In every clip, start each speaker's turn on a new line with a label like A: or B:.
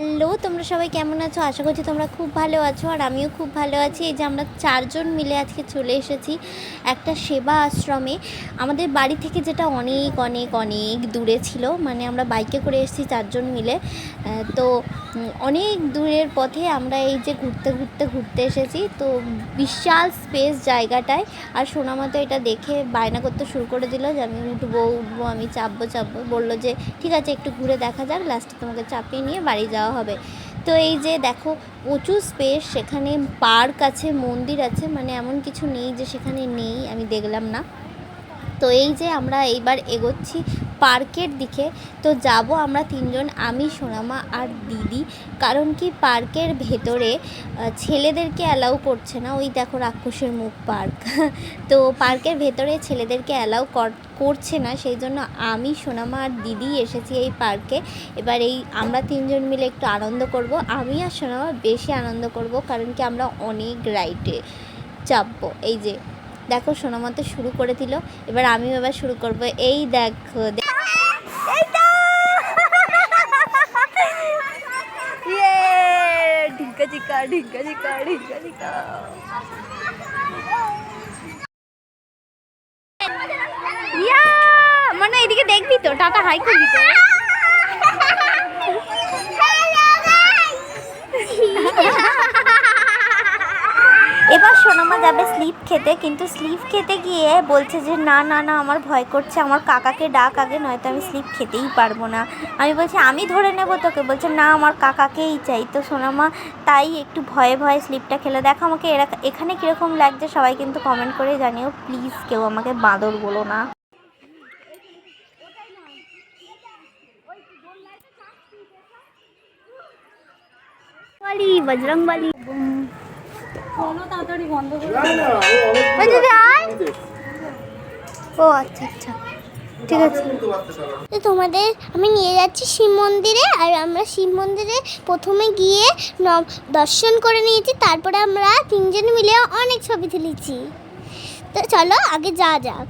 A: Hello, তোমরা সবাই কেমন আছো? আশা করছি তোমরা খুব ভালো আছো আর আমিও খুব ভালো আছি। এই যে আমরা চারজন মিলে আজকে চলে এসেছি একটা সেবা আশ্রমে। আমাদের বাড়ি থেকে যেটা অনেক অনেক অনেক দূরে ছিল মানে আমরা বাইকে করে এসেছি চারজন মিলে। তো অনেক দূরের পথে আমরা এই যে ঘুরতে ঘুরতে ঘুরতে এসেছি। তো বিশাল স্পেস জায়গাটায়। আর সোনামা তো এটা দেখে বায়না করতে শুরু করে দিল যে, আমি উঠবো উঠবো, আমি চাপবো চাপবো। বলল যে, ঠিক আছে, একটু ঘুরে দেখা যাক লাস্টে তোমাকে চাপিয়ে নিয়ে বাড়ি যাওয়া হবে। তো এই যে দেখো, প্রচুর স্পেস সেখানে পার্ক আছে, মন্দির আছে মানে এমন কিছু নেই যে সেখানে নেই, আমি দেখলাম না। তো এই যে আমরা এইবার এগোচ্ছি পার্কের দিকে, তো যাব আমরা তিনজন, আমি, সোনামা আর দিদি। কারণ কি পার্কের ভেতরে ছেলেদেরকে অ্যালাউ করছে না। ওই দেখো রাক্ষসের মুখ পার্ক। তো পার্কের ভেতরে ছেলেদেরকে অ্যালাউ করছে না। সেই জন্য আমি, সোনামা আর দিদি এসেছি এই পার্কে। এবার এই আমরা তিনজন মিলে একটু আনন্দ করব। আমি আর সোনামা বেশি আনন্দ করব, কারণ কি আমরা অনেক রাইটে চাপবো এই যে দেখো সোনামতে শুরু করে দিল, এবার আমিও এবার শুরু করব এই দেখো! ইয়ে! মানে এদিকে দেখবি তো, টাটা, হাই করবি তো এবার সোনামা যাবে স্লিপ খেতে, কিন্তু স্লিপ খেতে গিয়ে বলছে যে, না না না, আমার ভয় করছে, আমার কাকাকে ডাক আগে, নয়তো আমি স্লিপ খেতেই পারব না। আমি বলছি, আমি ধরে নেব তোকে। বলছে, না, আমার কাকাকেই চাই। তো সোনামা তাই একটু ভয়ে ভয়ে স্লিপটা খেলে। দেখো আমাকে এরা, এখানে কীরকম লাগছে, সবাই কিন্তু কমেন্ট করে জানিও। প্লিজ কেউ আমাকে বাঁদর বলো না। বজরং বালি ও আচ্ছা আচ্ছা। ঠিক আছে।
B: তো তোমাদের আমি নিয়ে যাচ্ছি শিব মন্দিরে আর আমরা শিব মন্দিরে প্রথমে গিয়ে দর্শন করে নিয়েছি তারপরে আমরা তিনজন মিলে অনেক ছবি তুলেছি। তো চলো আগে যা যাক।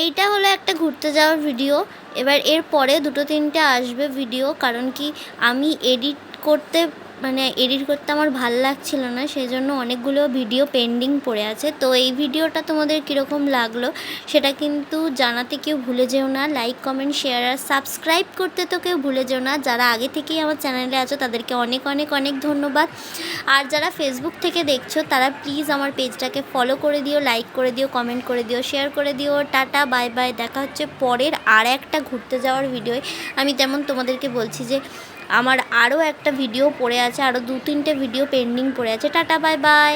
A: এইটা হলো একটা ঘুরতে যাওয়ার ভিডিও। এবার এর পরে দুটো তিনটে আসবে ভিডিও কারণ কি আমি এডিট করতে মানে এডিট করতে আমার ভালো লাগছিল না সেই জন্য অনেকগুলো ভিডিও পেন্ডিং পড়ে আছে। তো এই ভিডিওটা তোমাদের কীরকম লাগল সেটা কিন্তু জানাতে কেউ ভুলে যেও না। লাইক কমেন্ট শেয়ার আর সাবস্ক্রাইব করতে তো কেউ ভুলে যেও না। যারা আগে থেকেই আমার চ্যানেলে আছো, তাদেরকে অনেক অনেক অনেক ধন্যবাদ। আর যারা ফেসবুক থেকে দেখছ, তারা প্লিজ আমার পেজটাকে ফলো করে দিও লাইক করে দিও কমেন্ট করে দিও শেয়ার করে দিও। টাটা বাই বাই দেখা হচ্ছে পরের আর একটা ঘুরতে যাওয়ার ভিডিওয় আমি তেমন তোমাদেরকে বলছি যে, আমার আরও একটা ভিডিও পড়ে আছে আরও দু তিনটে ভিডিও পেন্ডিং পড়ে আছে। Tata bye bye